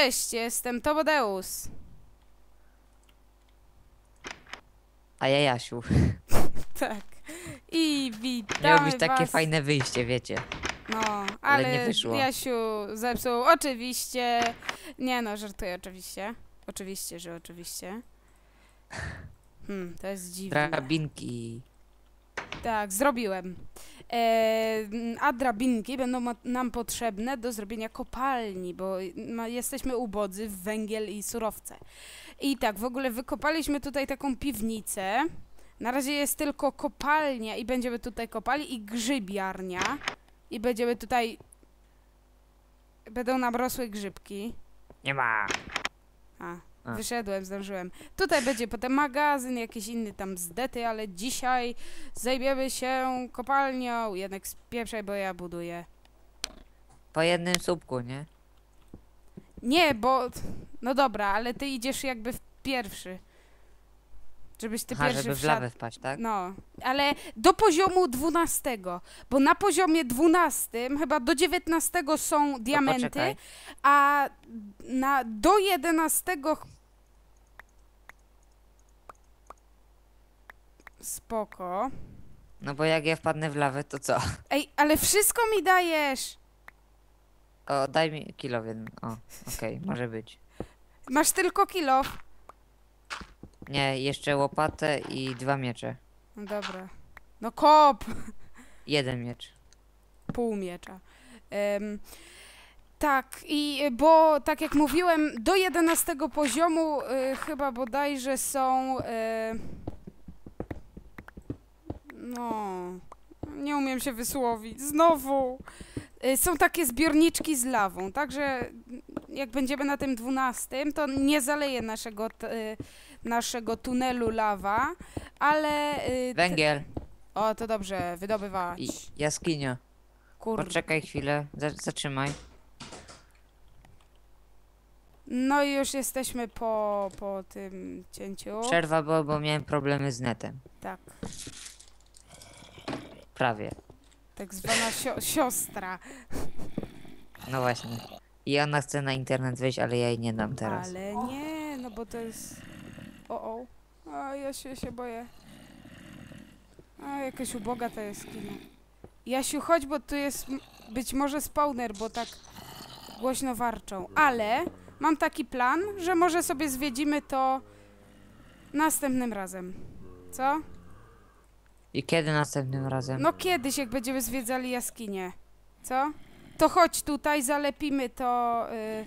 Cześć, jestem Tobodeus. A ja Jasiu. Tak. I witamy Miało być takie was. fajne wyjście, wiecie. No, ale, nie wyszło. Jasiu zepsuł oczywiście. Nie no, żartuję oczywiście. Oczywiście, że oczywiście. Hmm, to jest dziwne. Drabinki. Tak, zrobiłem. A drabinki będą nam potrzebne do zrobienia kopalni, bo jesteśmy ubodzy w węgiel i surowce. I tak, w ogóle wykopaliśmy tutaj taką piwnicę. Na razie jest tylko kopalnia i będziemy tutaj kopali i grzybiarnia. I będziemy tutaj... Będą nam rosły grzybki. Nie ma. A, A. wyszedłem, zdążyłem. Tutaj będzie potem magazyn, jakiś inny tam zdety, ale dzisiaj zajmiemy się kopalnią. Jednak spieprzaj, bo ja buduję. Po jednym słupku, nie? Nie, bo... No dobra, ale ty idziesz jakby w pierwszy. Żebyś ty Aha, pierwszy żeby w wszedł. lawę wpaść, tak? No, ale do poziomu 12, bo na poziomie 12, chyba do 19 są diamenty, a na do 11 spoko. No bo jak ja wpadnę w lawę, to co? Ej, ale wszystko mi dajesz. O, daj mi kilo jeden. O, okej, może być. Masz tylko kilo. Nie, jeszcze łopatę i dwa miecze. No dobra. No kop. Jeden miecz. pół miecza. Tak, i y, bo tak jak mówiłem, do 11 poziomu y, chyba bodajże są. Y, no. Nie umiem się wysłowić. Znowu. Y, są takie zbiorniczki z lawą, także jak będziemy na tym 12, to nie zaleje naszego, t- y, naszego tunelu lawa, ale. y, te- Węgiel o, to dobrze, wydobywać. i jaskinia. Kurde. Poczekaj chwilę, za zatrzymaj. No i już jesteśmy po, po tym cięciu. Przerwa była, bo miałem problemy z netem. Tak, Prawie. tak zwana sio siostra. No właśnie. I ona chce na internet wejść, ale ja jej nie dam teraz. Ale nie, no bo to jest... O, o. A ja się, się boję. A jakaś uboga ta jaskinia. Jasiu, chodź, bo tu jest być może spawner, bo tak głośno warczą. Ale mam taki plan, że może sobie zwiedzimy to następnym razem. Co? I kiedy następnym razem? No kiedyś, jak będziemy zwiedzali jaskinię. Co? To chodź tutaj, zalepimy to y,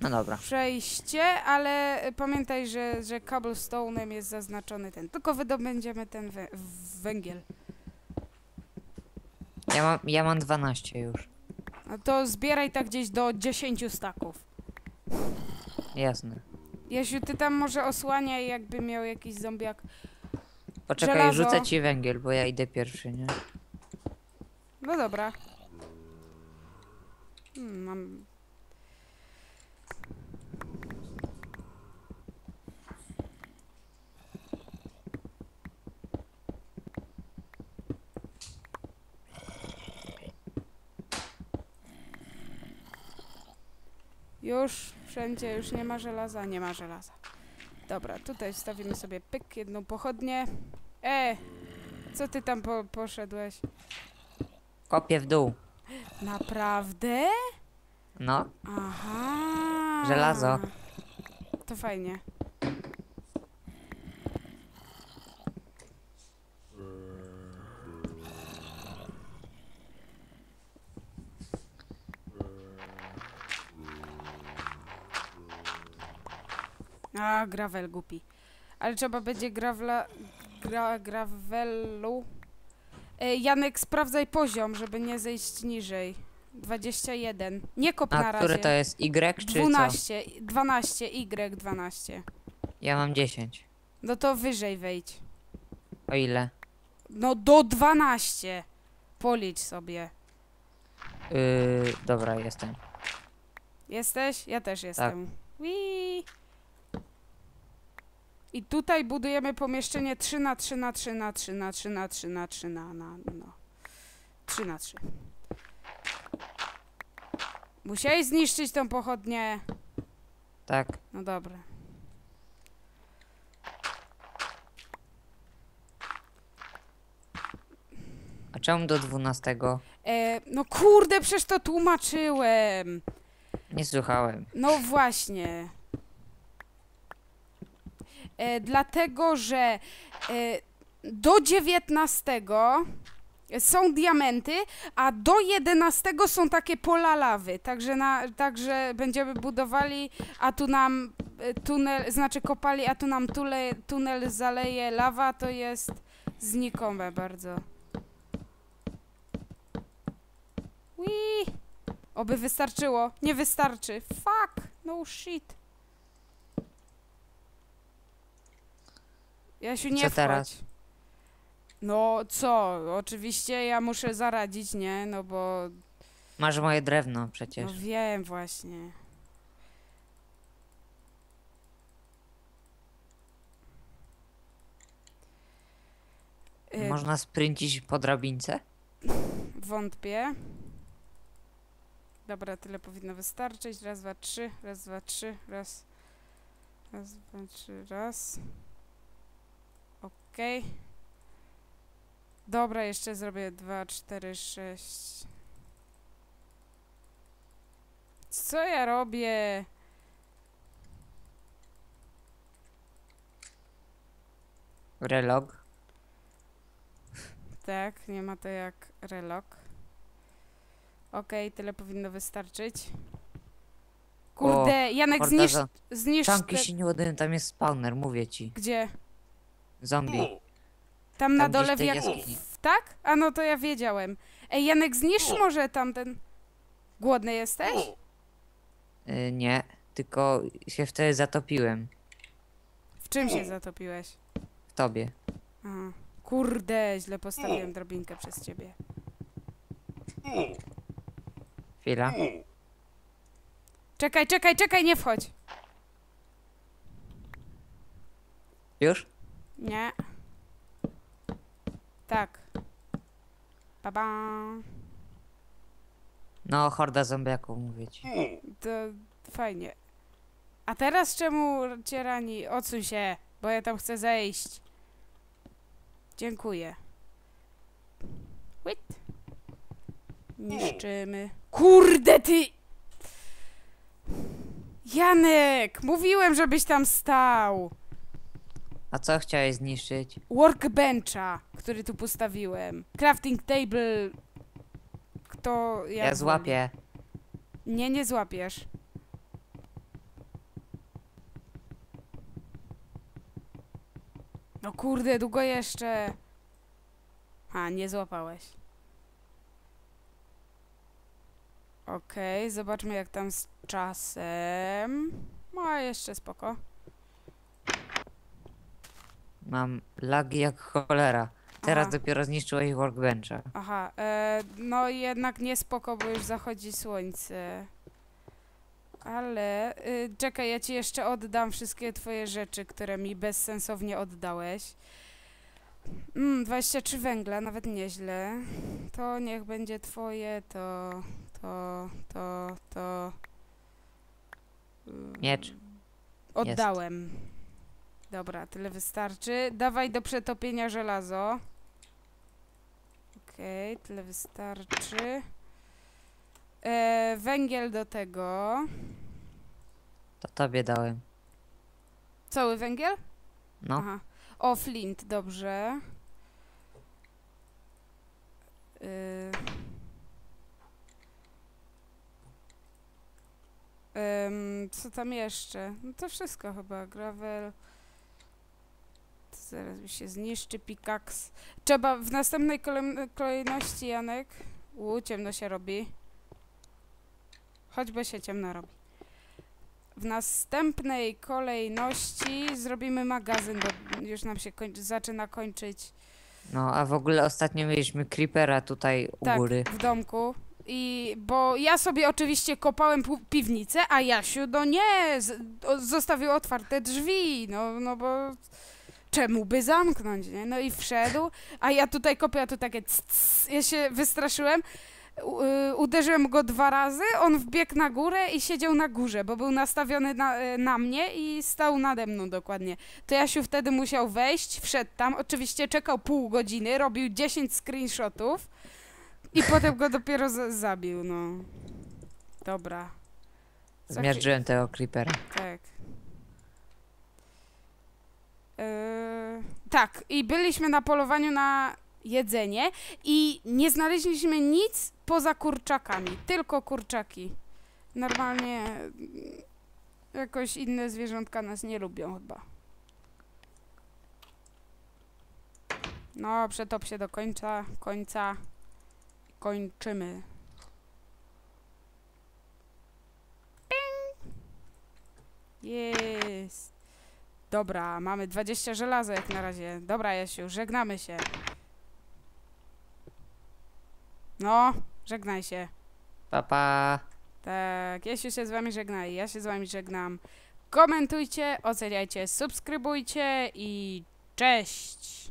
No dobra. przejście, ale pamiętaj, że, że cobblestone'em jest zaznaczony ten. Tylko wydobędziemy ten wę węgiel. Ja mam, ja mam 12 już. No to zbieraj tak gdzieś do 10 staków. Jasne. Jasiu, ty tam może osłaniaj, jakby miał jakiś zombiak. Poczekaj, Żelazo. rzucę ci węgiel, bo ja idę pierwszy, nie? No dobra. Hmm, mam... Już, wszędzie, już nie ma żelaza, nie ma żelaza. Dobra, tutaj wstawimy sobie pyk, jedną pochodnię. E, co ty tam po poszedłeś? Kopię w dół. Naprawdę? No, Aha. Żelazo. To fajnie. A, gravel głupi. Ale trzeba będzie gravela, gra, gravelu. E, Janek, sprawdzaj poziom, żeby nie zejść niżej. 21. Nie kop na a razie. które to jest Y czy co? 12, 12, Y12. Ja mam 10. No to wyżej wejdź. O ile? No do 12. Policz sobie. Yy, dobra, jestem. Jesteś? Ja Tak. też jestem. Wii. I tutaj budujemy pomieszczenie 3 na 3 na 3 na 3 na 3 na 3 na 3 na, na no. 3 na 3. Musiałeś zniszczyć tą pochodnię. Tak. No dobra. A czemu do 12? E, no kurde, przecież to tłumaczyłem. Nie słuchałem. No właśnie. E, dlatego, że e, do 19 są diamenty, a do 11 są takie pola lawy. Także, na, także będziemy budowali, a tu nam e, tunel, znaczy kopali, a tu nam tule, tunel zaleje lawa, to jest znikome bardzo. Wii. Oby wystarczyło. Nie wystarczy. Fuck. No shit. Jasiu, nie Co wchodź. teraz? No co? Oczywiście ja muszę zaradzić, nie? No bo... Masz moje drewno przecież. No wiem właśnie. Y, Można sprincić po drabince? Wątpię. Dobra, tyle powinno wystarczyć. Raz, dwa, trzy. Raz, dwa, trzy. Raz. Raz, dwa, trzy. Raz. Okej. Dobra, jeszcze zrobię dwa, cztery, sześć. Co ja robię? Relog? Tak, nie ma to jak relok. Okej, tyle powinno wystarczyć. Kurde, Janek, Horda zniszcz, zniszcz Czanki te... się nie ładują, tam jest spawner, mówię ci. Gdzie? Zombie. Tam na dole w jak... Tak? A no to ja wiedziałem. Ej, Janek, zniszcz może tamten... Głodny jesteś? Y, nie, tylko się wtedy zatopiłem. W czym się zatopiłeś? W tobie. Aha. Kurde, źle postawiłem drabinkę przez ciebie. Chwila. Czekaj, czekaj, czekaj, nie wchodź. Już? Nie. Tak. Baba. No, horda zombiaków, mówię ci. To fajnie. A teraz czemu cię rani? Odsuń się, bo ja tam chcę zejść. Dziękuję. Wait. Niszczymy. Kurde ty! Janek! Mówiłem, żebyś tam stał! A co chciałeś zniszczyć? Workbencha, który tu postawiłem. Crafting table. Kto Ja woli. złapię. Nie, nie złapiesz. No kurde, długo jeszcze. A, nie złapałeś. Okej, zobaczmy jak tam z czasem. No, a jeszcze spoko. Mam lagi jak cholera. Teraz Aha. dopiero zniszczyłeś workbencha. Aha, e, no jednak nie spoko, bo już zachodzi słońce. Ale, y, czekaj, ja ci jeszcze oddam wszystkie twoje rzeczy, które mi bezsensownie oddałeś. Mm, 23 węgla, nawet nieźle. To niech będzie twoje, to, to, to, to. Miecz. Oddałem. Dobra, tyle wystarczy. Dawaj do przetopienia żelazo. Okej, tyle wystarczy. E, węgiel do tego. To tobie dałem. Cały węgiel? No. Aha. O, flint, dobrze. Ym, co tam jeszcze? No to wszystko chyba. Gravel. Zaraz mi się zniszczy pikaks. Trzeba w następnej kolejności, Janek. U, ciemno się robi. Choćby się ciemno robi. W następnej kolejności zrobimy magazyn, bo już nam się zaczyna kończyć. No, a w ogóle ostatnio mieliśmy creepera tutaj u tak, góry. w domku. I bo ja sobie oczywiście kopałem piwnicę, a Jasiu, no nie, zostawił otwarte drzwi, no, no bo czemu by zamknąć, nie? No i wszedł, a ja tutaj kopię, a tu takie cs, ja się wystraszyłem, U, y, uderzyłem go dwa razy, on wbiegł na górę i siedział na górze, bo był nastawiony na, y, na mnie i stał nade mną dokładnie. To Jasiu wtedy musiał wejść, wszedł tam, oczywiście czekał pół godziny, robił 10 screenshotów i potem go dopiero zabił, no. Dobra. Zmierzyłem tego creepera. tak. Yy, tak, i byliśmy na polowaniu na jedzenie i nie znaleźliśmy nic poza kurczakami, tylko kurczaki. Normalnie mm, jakoś inne zwierzątka nas nie lubią chyba. No, przetop się do końca, końca. Kończymy. Jest. Dobra, mamy 20 żelaza jak na razie. Dobra, Jasiu, żegnamy się. No, żegnaj się. Pa, pa. Tak, Jasiu się z wami żegna i ja się z wami żegnam. Komentujcie, oceniajcie, subskrybujcie i cześć!